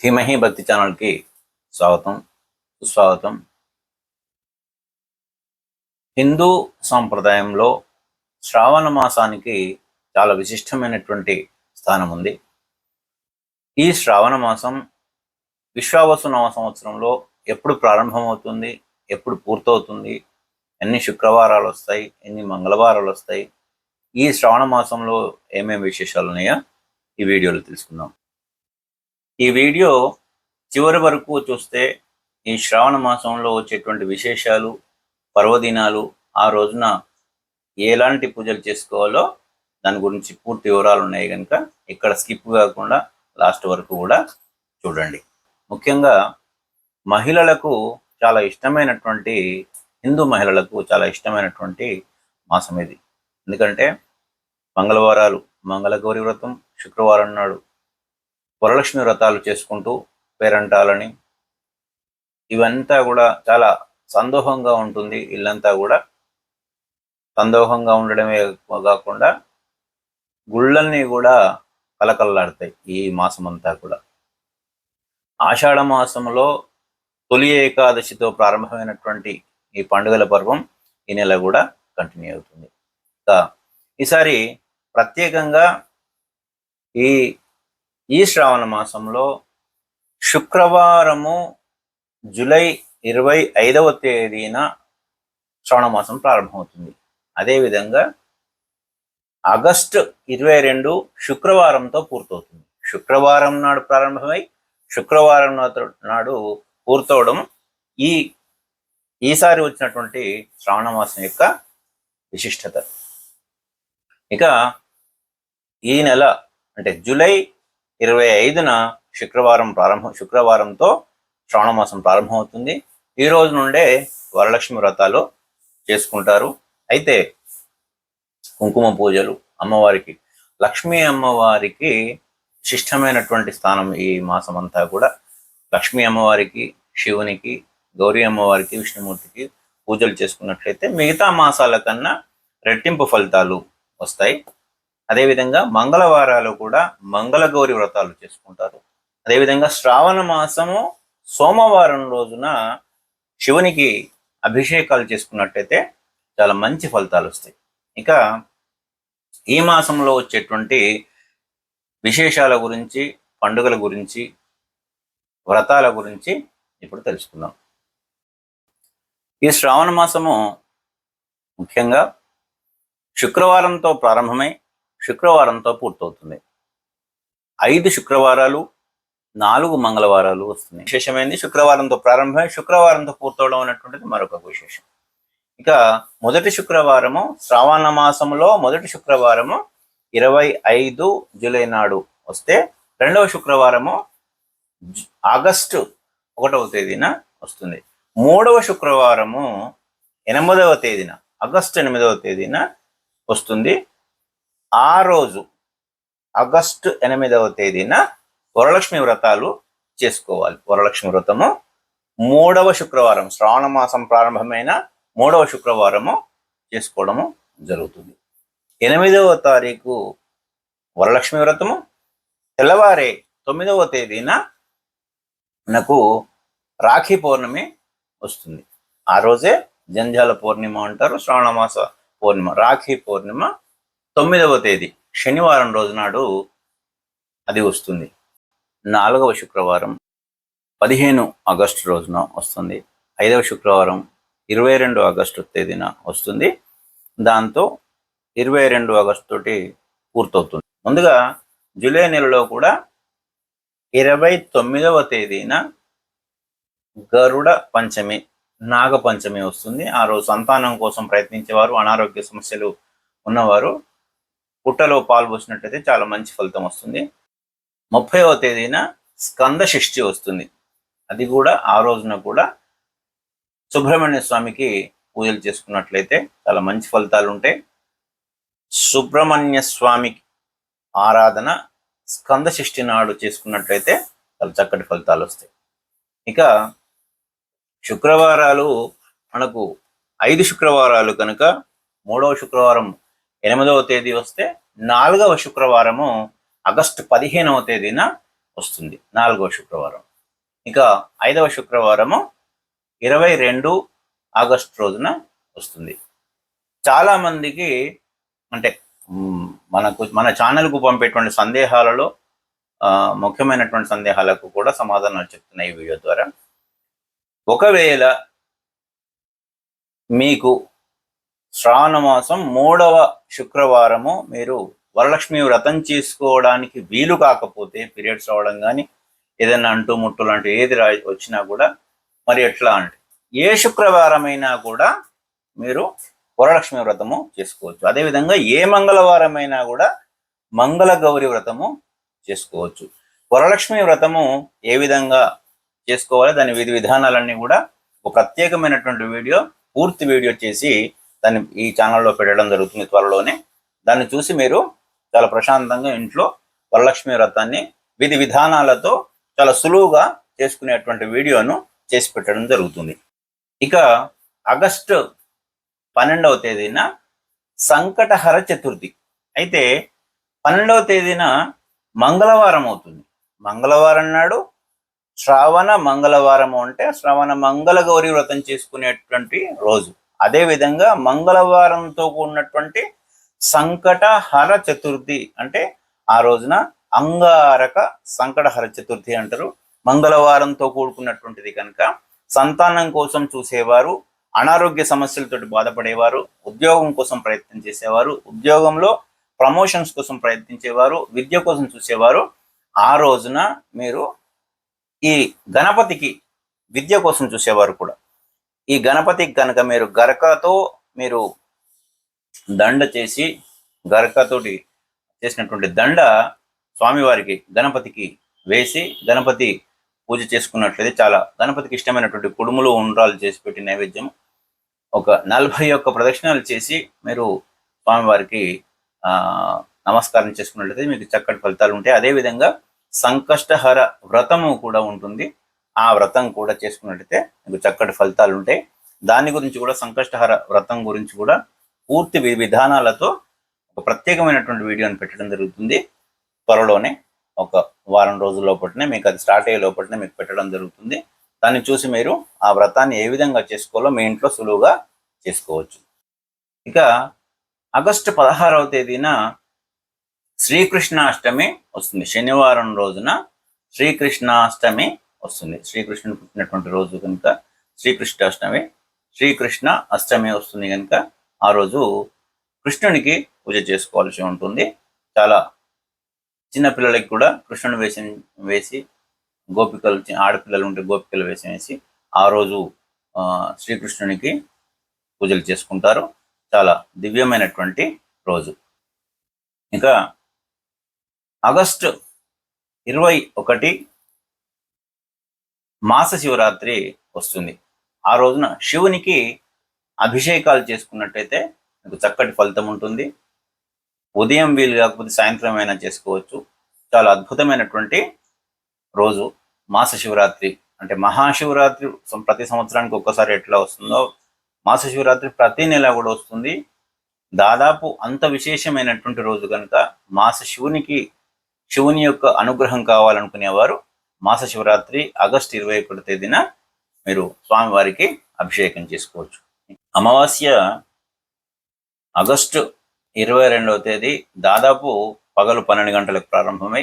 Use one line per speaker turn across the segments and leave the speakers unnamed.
ధీమహి భక్తి ఛానల్కి స్వాగతం సుస్వాగతం. హిందూ సాంప్రదాయంలో శ్రావణ మాసానికి చాలా విశిష్టమైనటువంటి స్థానం ఉంది. ఈ శ్రావణ మాసం విశ్వావసు నవ సంవత్సరంలో ఎప్పుడు ప్రారంభమవుతుంది ఎప్పుడు పూర్తవుతుంది ఎన్ని శుక్రవారాలు వస్తాయి ఎన్ని మంగళవారాలు వస్తాయి ఈ శ్రావణ మాసంలో ఏమేమి విశేషాలు ఉన్నాయో ఈ వీడియోలో తెలుసుకుందాం. ఈ వీడియో చివరి వరకు చూస్తే ఈ శ్రావణ మాసంలో వచ్చేటువంటి విశేషాలు పర్వదినాలు ఆ రోజున ఎలాంటి పూజలు చేసుకోవాలో దాని గురించి పూర్తి వివరాలు ఉన్నాయి కనుక ఇక్కడ స్కిప్ కాకుండా లాస్ట్ వరకు కూడా చూడండి. ముఖ్యంగా మహిళలకు చాలా ఇష్టమైనటువంటి హిందూ మహిళలకు చాలా ఇష్టమైనటువంటి మాసం ఇది. ఎందుకంటే మంగళవారాలు మంగళగౌరి వ్రతం శుక్రవారం నాడు వరలక్ష్మి వ్రతాలు చేసుకుంటూ పేరంటాలని ఇవంతా కూడా చాలా సందోహంగా ఉంటుంది. ఇల్లంతా కూడా సందోహంగా ఉండడమే కాకుండా గుళ్ళన్నీ కూడా కలకల్లాడతాయి ఈ మాసం అంతా కూడా. ఆషాఢ మాసంలో తొలి ఏకాదశితో ప్రారంభమైనటువంటి ఈ పండుగల పర్వం ఈ నెల కూడా కంటిన్యూ అవుతుంది. ఇంకా ఈసారి ప్రత్యేకంగా ఈ ఈ శ్రావణ మాసంలో శుక్రవారము జూలై ఇరవై ఐదవ తేదీన శ్రావణ మాసం ప్రారంభమవుతుంది. అదేవిధంగా ఆగస్టు ఇరవై రెండు శుక్రవారంతో పూర్తవుతుంది. శుక్రవారం నాడు ప్రారంభమై శుక్రవారం నాడు పూర్తవడం ఈ ఈసారి వచ్చినటువంటి శ్రావణ మాసం యొక్క విశిష్టత. ఇక ఈ నెల అంటే జూలై ఇరవై ఐదున శుక్రవారం ప్రారంభం శుక్రవారంతో శ్రావణమాసం ప్రారంభమవుతుంది. ఈ రోజు నుండే వరలక్ష్మి వ్రతాలు చేసుకుంటారు. అయితే కుంకుమ పూజలు అమ్మవారికి లక్ష్మీ అమ్మవారికి శిష్టమైనటువంటి స్థానం ఈ మాసం అంతా కూడా. లక్ష్మీ అమ్మవారికి శివునికి గౌరీ అమ్మవారికి విష్ణుమూర్తికి పూజలు చేసుకున్నట్లయితే మిగతా మాసాల కన్నా రెట్టింపు ఫలితాలు వస్తాయి. అదేవిధంగా మంగళవారాలు కూడా మంగళగౌరి వ్రతాలు చేసుకుంటారు. అదేవిధంగా శ్రావణ మాసము సోమవారం రోజున శివునికి అభిషేకాలు చేసుకున్నట్టయితే చాలా మంచి ఫలితాలు వస్తాయి. ఇక ఈ మాసంలో వచ్చేటువంటి విశేషాల గురించి పండుగల గురించి వ్రతాల గురించి ఇప్పుడు తెలుసుకుందాం. ఈ శ్రావణ మాసము ముఖ్యంగా శుక్రవారంతో ప్రారంభమై శుక్రవారంతో పూర్తవుతుంది. ఐదు శుక్రవారాలు నాలుగు మంగళవారాలు వస్తున్నాయి. విశేషమైంది శుక్రవారంతో ప్రారంభమై. శుక్రవారంతో పూర్తవడం అనేటువంటిది మరొక విశేషం. ఇక మొదటి శుక్రవారము శ్రావణ మాసంలో మొదటి శుక్రవారము ఇరవై ఐదు జూలై నాడు వస్తే రెండవ శుక్రవారము ఆగస్టు ఒకటవ తేదీన వస్తుంది. మూడవ శుక్రవారము ఎనిమిదవ తేదీన ఆగస్టు ఎనిమిదవ తేదీన వస్తుంది. ఆ రోజు ఆగస్టు ఎనిమిదవ తేదీన వరలక్ష్మి వ్రతాలు చేసుకోవాలి. వరలక్ష్మి వ్రతము మూడవ శుక్రవారం శ్రావణ మాసం ప్రారంభమైన మూడవ శుక్రవారము చేసుకోవడము జరుగుతుంది. ఎనిమిదవ తారీఖు వరలక్ష్మి వ్రతము. తెల్లవారే తొమ్మిదవ తేదీన మనకు రాఖీ పౌర్ణమి వస్తుంది. ఆ రోజే జంజాల పౌర్ణిమ అంటారు శ్రావణ మాస పౌర్ణిమ రాఖీ పౌర్ణిమ తొమ్మిదవ తేదీ శనివారం రోజు నాడు అది వస్తుంది. నాలుగవ శుక్రవారం పదిహేను ఆగస్టు రోజున వస్తుంది. ఐదవ శుక్రవారం ఇరవై రెండు ఆగస్టు తేదీన వస్తుంది. దాంతో ఇరవై రెండు ఆగస్టు తోటి పూర్తవుతుంది. ముందుగా జూలై నెలలో కూడా ఇరవై తొమ్మిదవ తేదీన గరుడ పంచమి నాగపంచమి వస్తుంది. ఆ రోజు సంతానం కోసం ప్రయత్నించేవారు అనారోగ్య సమస్యలు ఉన్నవారు పుట్టలో పాల్పోసినట్టయితే చాలా మంచి ఫలితం వస్తుంది. ముప్పైవ తేదీన స్కంద షష్ఠి వస్తుంది. అది కూడా ఆ రోజున కూడా సుబ్రహ్మణ్య స్వామికి పూజలు చేసుకున్నట్లయితే చాలా మంచి ఫలితాలు ఉంటాయి. సుబ్రహ్మణ్య స్వామికి ఆరాధన స్కంద షష్ఠి నాడు చేసుకున్నట్లయితే చాలా చక్కటి ఫలితాలు వస్తాయి. ఇక శుక్రవారాలు మనకు ఐదు శుక్రవారాలు కనుక మూడవ శుక్రవారం ఎనిమిదవ తేదీ వస్తే నాలుగవ శుక్రవారము ఆగస్టు పదిహేనవ తేదీన వస్తుంది నాలుగవ శుక్రవారం. ఇక ఐదవ శుక్రవారము ఇరవై రెండు ఆగస్టు రోజున వస్తుంది. చాలా మందికి అంటే మనకు మన ఛానల్కు పంపేటువంటి సందేహాలలో ముఖ్యమైనటువంటి సందేహాలకు కూడా సమాధానాలు చెప్తున్నాయి ఈ వీడియో ద్వారా ఒకవేళ మీకు శ్రావణ మాసం మూడవ శుక్రవారము. మీరు వరలక్ష్మి వ్రతం చేసుకోవడానికి వీలు కాకపోతే పీరియడ్స్ రావడం కానీ ఏదైనా అంటూ ముట్టు లాంటి ఏది రా వచ్చినా కూడా మరి ఎట్లా అంటే ఏ శుక్రవారమైనా కూడా మీరు వరలక్ష్మి వ్రతము చేసుకోవచ్చు. అదేవిధంగా ఏ మంగళవారమైనా కూడా మంగళ గౌరి వ్రతము చేసుకోవచ్చు. వరలక్ష్మి వ్రతము ఏ విధంగా చేసుకోవాలి దాని విధి విధానాలన్నీ కూడా ఒక ప్రత్యేకమైనటువంటి వీడియో పూర్తి వీడియో చేసి దాన్ని ఈ ఛానల్లో పెట్టడం జరుగుతుంది త్వరలోనే. దాన్ని చూసి మీరు చాలా ప్రశాంతంగా ఇంట్లో వరలక్ష్మి వ్రతాన్ని విధి విధానాలతో చాలా సులువుగా చేసుకునేటువంటి వీడియోను చేసి పెట్టడం జరుగుతుంది. ఇక ఆగస్టు పన్నెండవ తేదీన సంకటహర చతుర్థి. అయితే పన్నెండవ తేదీన మంగళవారం అవుతుంది. మంగళవారం నాడు శ్రావణ మంగళవారము అంటే శ్రావణ మంగళ గౌరీ వ్రతం చేసుకునేటువంటి రోజు. అదే విధంగా మంగళవారంతో కూడినటువంటి సంకటహర చతుర్థి అంటే ఆ రోజున అంగారక సంకటహర చతుర్థి అంటారు. మంగళవారంతో కూడుకున్నటువంటిది కనుక సంతానం కోసం చూసేవారు అనారోగ్య సమస్యలతో బాధపడేవారు ఉద్యోగం కోసం ప్రయత్నం చేసేవారు ఉద్యోగంలో ప్రమోషన్స్ కోసం ప్రయత్నించేవారు విద్య కోసం చూసేవారు. ఆ రోజున మీరు ఈ గణపతికి విద్య కోసం చూసేవారు కూడా. ఈ గణపతికి కనుక మీరు గరకతో మీరు దండ చేసి గరకతోటి చేసినటువంటి దండ స్వామివారికి గణపతికి వేసి గణపతి పూజ చేసుకున్నట్లయితే చాలా గణపతికి ఇష్టమైనటువంటి కుడుములు ఉండ్రాలు చేసి పెట్టి నైవేద్యం ఒక నలభై ఒక్క ప్రదక్షిణాలు చేసి మీరు స్వామివారికి నమస్కారం చేసుకున్నట్లయితే మీకు చక్కటి ఫలితాలు ఉంటాయి. అదేవిధంగా సంకష్టహర వ్రతము కూడా ఉంటుంది. ఆ వ్రతం కూడా చేసుకున్నట్లయితే మీకు చక్కటి ఫలితాలు ఉంటాయి. దాని గురించి కూడా సంకష్టహర వ్రతం గురించి కూడా పూర్తి వి- విధానాలతో ఒక ప్రత్యేకమైనటువంటి వీడియోని పెట్టడం జరుగుతుంది. త్వరలోనే ఒక వారం రోజుల లోపలనే మీకు అది స్టార్ట్ అయ్యే లోపలనే మీకు పెట్టడం జరుగుతుంది. దాన్ని చూసి మీరు ఆ వ్రతాన్ని ఏ విధంగా చేసుకోవాలో మీ ఇంట్లో సులువుగా చేసుకోవచ్చు. ఇక ఆగస్టు పదహారవ తేదీన శ్రీకృష్ణాష్టమి వస్తుంది. శనివారం రోజున శ్రీకృష్ణాష్టమి వస్తుంది. శ్రీకృష్ణుడు పుట్టినటువంటి రోజు కనుక శ్రీకృష్ణాష్టమి శ్రీకృష్ణ అష్టమి వస్తుంది కనుక ఆ రోజు కృష్ణునికి పూజ చేసుకోవాల్సి ఉంటుంది. చాలా చిన్నపిల్లలకి కూడా కృష్ణుని వేషం వేసి గోపికలు ఆడపిల్లలు ఉంటే గోపికలు వేసి వేసి ఆ రోజు శ్రీకృష్ణునికి పూజలు చేసుకుంటారు. చాలా దివ్యమైనటువంటి రోజు. ఇంకా ఆగస్టు ఇరవై ఒకటి మాస శివరాత్రి వస్తుంది. ఆ రోజున శివునికి అభిషేకాలు చేసుకున్నట్టయితే మీకు చక్కటి ఫలితం ఉంటుంది. ఉదయం వీలు కాకపోతే సాయంత్రం అయినా చేసుకోవచ్చు. చాలా అద్భుతమైనటువంటి రోజు మాస శివరాత్రి. అంటే మహాశివరాత్రి ప్రతి సంవత్సరానికి ఒక్కసారి ఎట్లా వస్తుందో మాస శివరాత్రి ప్రతి నెల కూడా వస్తుంది. దాదాపు అంత విశేషమైనటువంటి రోజు కనుక మాస శివునికి శివుని యొక్క అనుగ్రహం కావాలనుకునేవారు మాస శివరాత్రి ఆగస్టు ఇరవై ఒకటి తేదీన మీరు స్వామివారికి అభిషేకం చేసుకోవచ్చు. అమావాస్య ఆగస్టు ఇరవై రెండవ తేదీ దాదాపు పగలు పన్నెండు గంటలకు ప్రారంభమై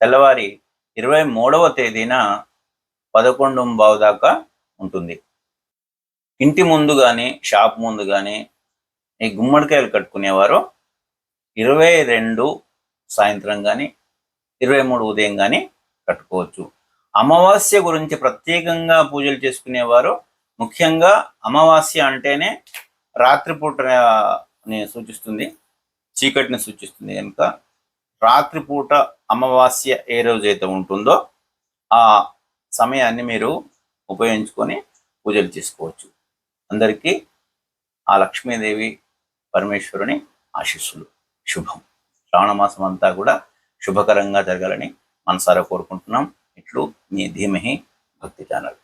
తెల్లవారి ఇరవై మూడవ తేదీన పదకొండు బావు దాకా ఉంటుంది. ఇంటి ముందు కానీ షాప్ ముందు కానీ ఈ గుమ్మడికాయలు కట్టుకునేవారు. ఇరవై రెండు సాయంత్రం కానీ ఇరవై మూడు ఉదయం కానీ కట్టుకోవచ్చు. అమావాస్య గురించి ప్రత్యేకంగా పూజలు చేసుకునేవారు. ముఖ్యంగా అమావాస్య అంటేనే రాత్రిపూటని సూచిస్తుంది. చీకటిని సూచిస్తుంది కనుక రాత్రిపూట అమావాస్య ఏ రోజైతే ఉంటుందో ఆ సమయాన్ని మీరు ఉపయోగించుకొని పూజలు చేసుకోవచ్చు. అందరికీ ఆ లక్ష్మీదేవి పరమేశ్వరుని ఆశీస్సులు. శుభం. శ్రావణ మాసం అంతా కూడా శుభకరంగా జరగాలని మనసారా కోరుకుంటున్నాం. ఇట్లు మీ ధీమహి భక్తి ఛానల్.